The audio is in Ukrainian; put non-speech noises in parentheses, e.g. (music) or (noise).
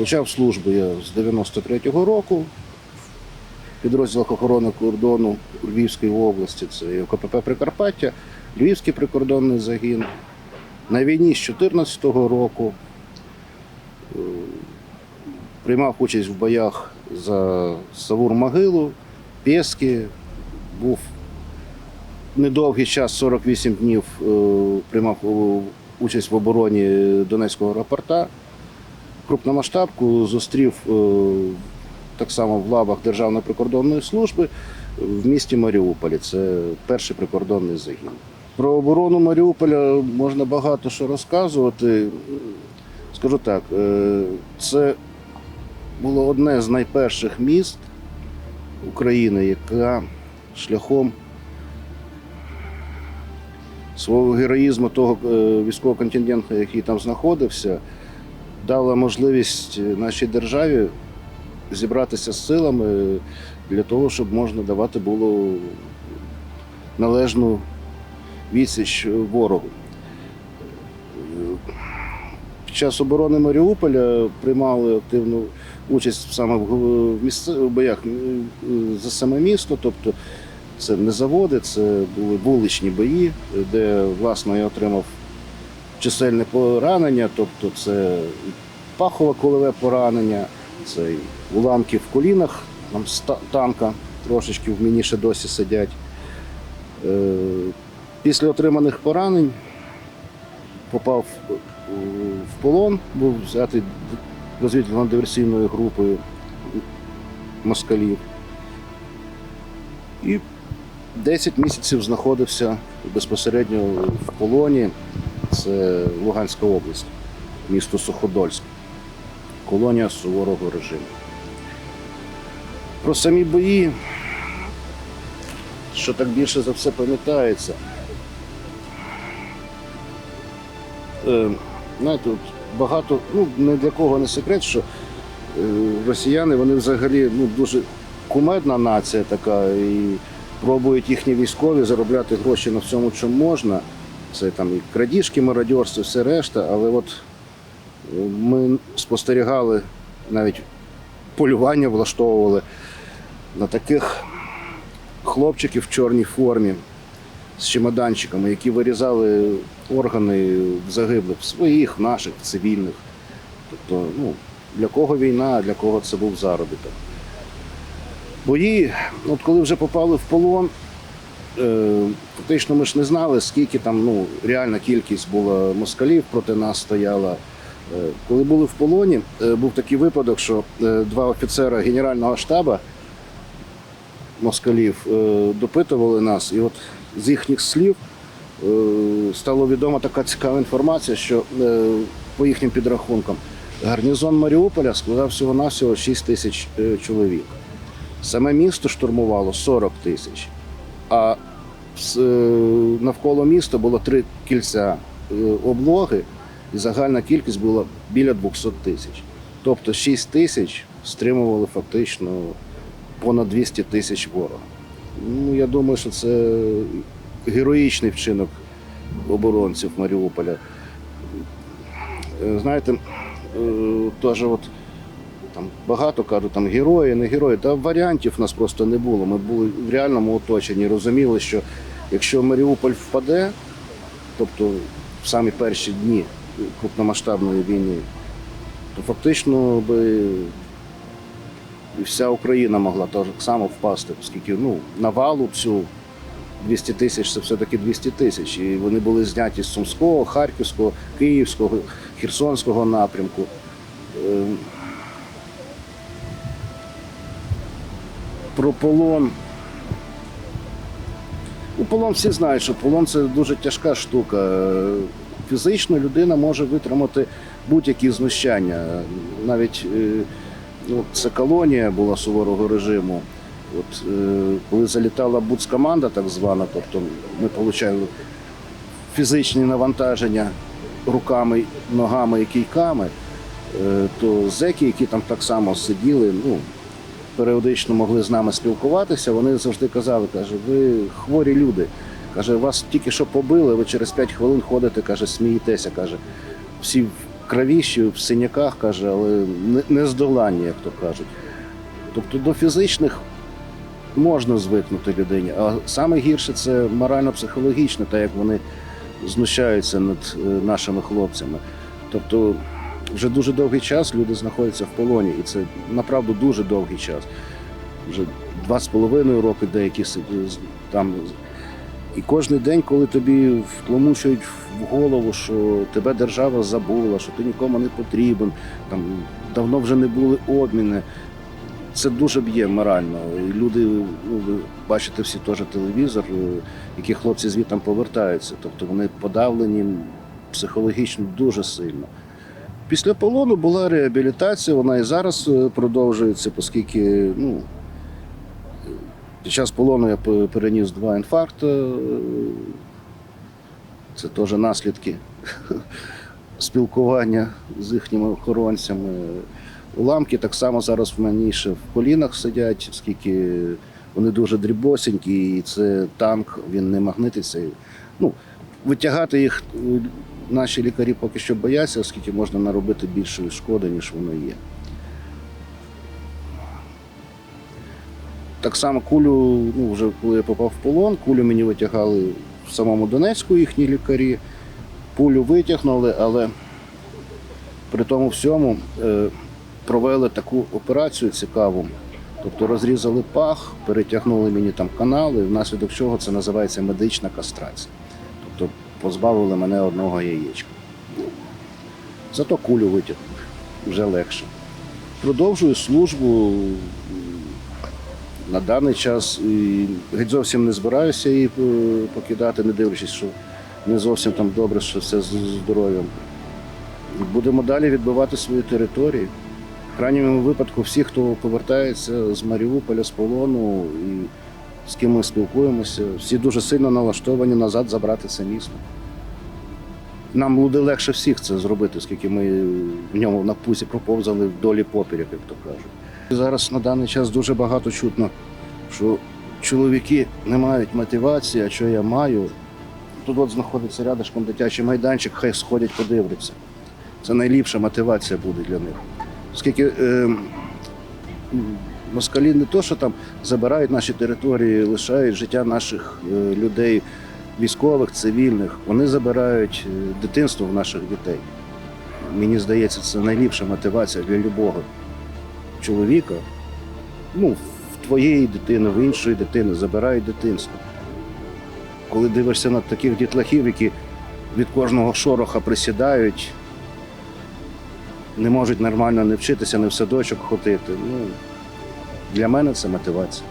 Почав службу я з 93-го року в підрозділах охорони кордону Львівської області. Це КПП Прикарпаття, Львівський прикордонний загін. На війні з 14-го року е, приймав участь в боях за Савур Могилу, Пєски, був недовгий час, 48 днів, е, приймав участь в обороні Донецького аеропорта. Крупномасштабку зустрів е, так само в лавах Державної прикордонної служби в місті Маріуполі. Це перший прикордонний загін. Про оборону Маріуполя можна багато що розказувати. Скажу так, е, це було одне з найперших міст України, яка шляхом свого героїзму того е, військового контингенту, який там знаходився, дала можливість нашій державі зібратися з силами для того, щоб можна давати було належну відсіч ворогу. Під час оборони Маріуполя приймали активну участь саме в боях е, за саме місто, тобто це не заводи, це були вуличні бої, де власне я отримав чисельне поранення, тобто це пахове колове поранення, це уламки в колінах там, з танка трошечки в мені ще досі сидять. Е, Після отриманих поранень попав в полон, був взятий розвідувально-диверсійною групою москалів. І 10 місяців знаходився безпосередньо в полоні. Це Луганська область, місто Суходольськ, колонія суворого режиму. Про самі бої, що так більше за все пам'ятається. Е, знаєте, от багато, ну не для кого не секрет, що е, росіяни вони взагалі ну, дуже кумедна нація така, і пробують їхні військові заробляти гроші на всьому, чому можна. Це там і крадіжки, мародьорство, все решта. Але от е, ми спостерігали, навіть полювання влаштовували на таких хлопчиків в чорній формі з чемоданчиками, які вирізали органи загиблих своїх, наших, цивільних. Тобто, ну, для кого війна, а для кого це був заробіток. Бої, от коли вже попали в полон, фактично ми ж не знали, скільки там ну, реальна кількість була москалів проти нас стояла. Е, коли були в полоні, е, був такий випадок, що е, два офіцера Генерального штабу москалів е, допитували нас, і от з їхніх слів е, стало відома така цікава інформація, що е, по їхнім підрахункам гарнізон Маріуполя складав всього-навсього 6 тисяч е, чоловік. Саме місто штурмувало 40 тисяч, а е, навколо міста було три кільця е, облоги, і загальна кількість була біля 200 тисяч. Тобто 6 тисяч стримували фактично понад 200 тисяч ворога. Ну, я думаю, що це героїчний вчинок оборонців Маріуполя. Е, Знаєте, теж от там багато кажуть, там герої, не герої. Та варіантів у нас просто не було. Ми були в реальному оточенні, розуміли, що якщо Маріуполь впаде, тобто в самі перші дні крупномасштабної війни, то фактично би вся Україна могла так само впасти, оскільки ну, навалу цю 200 тисяч це все-таки 200 тисяч. І вони були зняті з Сумського, Харківського, Київського, Херсонського напрямку. Про полон. Ну, полон всі знають, що полон це дуже тяжка штука. Фізично людина може витримати будь-які знущання. Навіть е, ну, це колонія була суворого режиму. От, е, коли залітала буцкоманда, так звана, тобто ми отримали фізичні навантаження руками, ногами і кійками, е, то зеки, які там так само сиділи, ну, періодично могли з нами спілкуватися, вони завжди казали, каже, ви хворі люди. Каже, вас тільки що побили, ви через 5 хвилин ходите, каже, смієтеся, каже, всі в кровіщі, в синяках, каже, але не, не як то кажуть. Тобто до фізичних можна звикнути людині, а саме гірше це морально-психологічне, так як вони знущаються над е, нашими хлопцями. Тобто вже дуже довгий час люди знаходяться в полоні, і це направду дуже довгий час. Вже два з половиною роки деякі там. І кожен день, коли тобі втламучують в голову, що тебе держава забула, що ти нікому не потрібен, там давно вже не були обміни. Це дуже б'є морально. І люди, ну, ви бачите всі теж телевізор, е, які хлопці звідти повертаються. Тобто вони подавлені психологічно дуже сильно. Після полону була реабілітація, вона і зараз е, продовжується, оскільки ну, під час полону я переніс два інфаркти. е, Це теж наслідки (laughs) спілкування з їхніми охоронцями. Уламки так само зараз в мені ще в колінах сидять, оскільки вони дуже дрібосенькі, і це танк, він не магнититься. Ну, витягати їх е, наші лікарі поки що бояться, оскільки можна наробити більше шкоди, ніж воно є. Так само кулю, ну вже коли я попав в полон, кулю мені витягали в самому Донецьку їхні лікарі. Пулю витягнули, але при тому всьому е, провели таку операцію цікаву. Тобто розрізали пах, перетягнули мені там канали, внаслідок чого це називається медична кастрація. Позбавили мене одного яєчка. Зато кулю витягнули, вже легше. Продовжую службу на даний час і геть зовсім не збираюся її е, покидати, не дивлячись, що не зовсім там добре, що все з здоров'ям. Будемо далі відбивати свої території. В крайньому випадку, всі, хто повертається з Маріуполя, з полону і з ким ми спілкуємося, всі дуже сильно налаштовані назад забрати це місто. Нам буде легше всіх це зробити, оскільки ми в ньому на пусі проповзали вдолі поперек, як то кажуть. Зараз на даний час дуже багато чутно, що чоловіки не мають мотивації, а що я маю. Тут от знаходиться рядышком дитячий майданчик, хай сходять, подивляться. Це найліпша мотивація буде для них. Оскільки е, москалі не то, що там забирають наші території, лишають життя наших е, людей, військових, цивільних, вони забирають е, дитинство в наших дітей. Мені здається, це найліпша мотивація для любого чоловіка. Ну, в твоєї дитини, в іншої дитини забирають дитинство. Коли дивишся на таких дітлахів, які від кожного шороха присідають, не можуть нормально не вчитися, не в садочок ходити. Ну, для мене це мотивація.